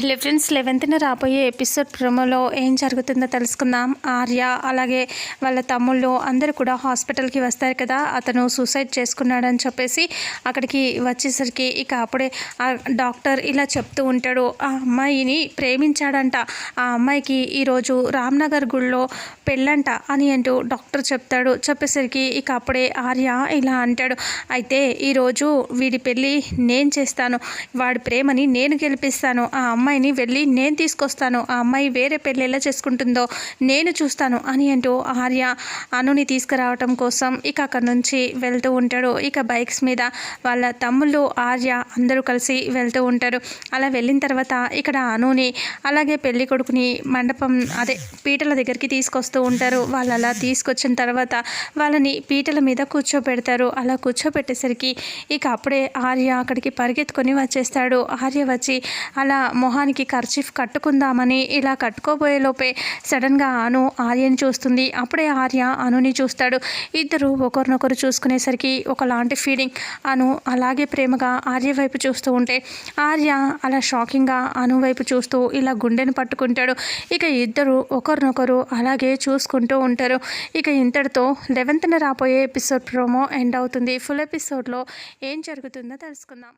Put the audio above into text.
Hello friends లెవెన్త్న రాబోయే episode ప్రోమోలో ఏం జరుగుతుందో తెలుసుకుందాం. ఆర్య అలాగే వాళ్ళ తమ్ముళ్ళు అందరూ కూడా హాస్పిటల్కి వస్తారు కదా అతను సూసైడ్ చేసుకున్నాడని చెప్పేసి అక్కడికి వచ్చేసరికి ఇక అప్పుడే ఆ డాక్టర్ ఇలా చెప్తూ ఉంటాడు ఆ అమ్మాయిని ప్రేమించాడంట ఆ అమ్మాయికి ఈరోజు రామ్నగర్ గుళ్ళో పెళ్ళంట అని అంటూ డాక్టర్ చెప్తాడు. చెప్పేసరికి ఇక అప్పుడే ఆర్య ఇలా అంటాడు అయితే ఈరోజు వీడి పెళ్ళి నేను చేస్తాను వాడి ప్రేమని నేను గెలిపిస్తాను ఆ అమ్మాయిని వెళ్ళి నేను తీసుకొస్తాను ఆ అమ్మాయి వేరే పెళ్ళి ఎలా చేసుకుంటుందో నేను చూస్తాను అని అంటూ ఆర్య అనుని తీసుకురావటం కోసం ఇక అక్కడ నుంచి వెళ్తూ ఉంటాడు. ఇక బైక్స్ మీద వాళ్ళ తమ్ముళ్ళు ఆర్య అందరూ కలిసి వెళ్తూ ఉంటారు. అలా వెళ్ళిన తర్వాత ఇక్కడ అనుని అలాగే పెళ్ళి కొడుకుని మండపం అదే పీటల దగ్గరికి తీసుకొస్తూ ఉంటారు. వాళ్ళు అలా తీసుకొచ్చిన తర్వాత వాళ్ళని పీటల మీద కూర్చోబెడతారు. అలా కూర్చోబెట్టేసరికి ఇక అప్పుడే ఆర్య అక్కడికి పరిగెత్తుకొని వచ్చేస్తాడు. ఆర్య వచ్చి అలా మొహ మొహానికి ఖర్చీఫ్ కట్టుకుందామని ఇలా కట్టుకోబోయే లోపే సడన్గా అను ఆర్యని చూస్తుంది. అప్పుడే ఆర్య అనుని చూస్తాడు. ఇద్దరు ఒకరినొకరు చూసుకునేసరికి ఒకలాంటి ఫీలింగ్. అను అలాగే ప్రేమగా ఆర్య వైపు చూస్తూ ఉంటే ఆర్య అలా షాకింగ్గా అను వైపు చూస్తూ ఇలా గుండెను పట్టుకుంటాడు. ఇక ఇద్దరు ఒకరినొకరు అలాగే చూసుకుంటూ ఉంటారు. ఇక ఇంతటితో లెవెన్త్న రాబోయే ఎపిసోడ్ ప్రోమో ఎండ్ అవుతుంది. ఫుల్ ఎపిసోడ్లో ఏం జరుగుతుందో తెలుసుకుందాం.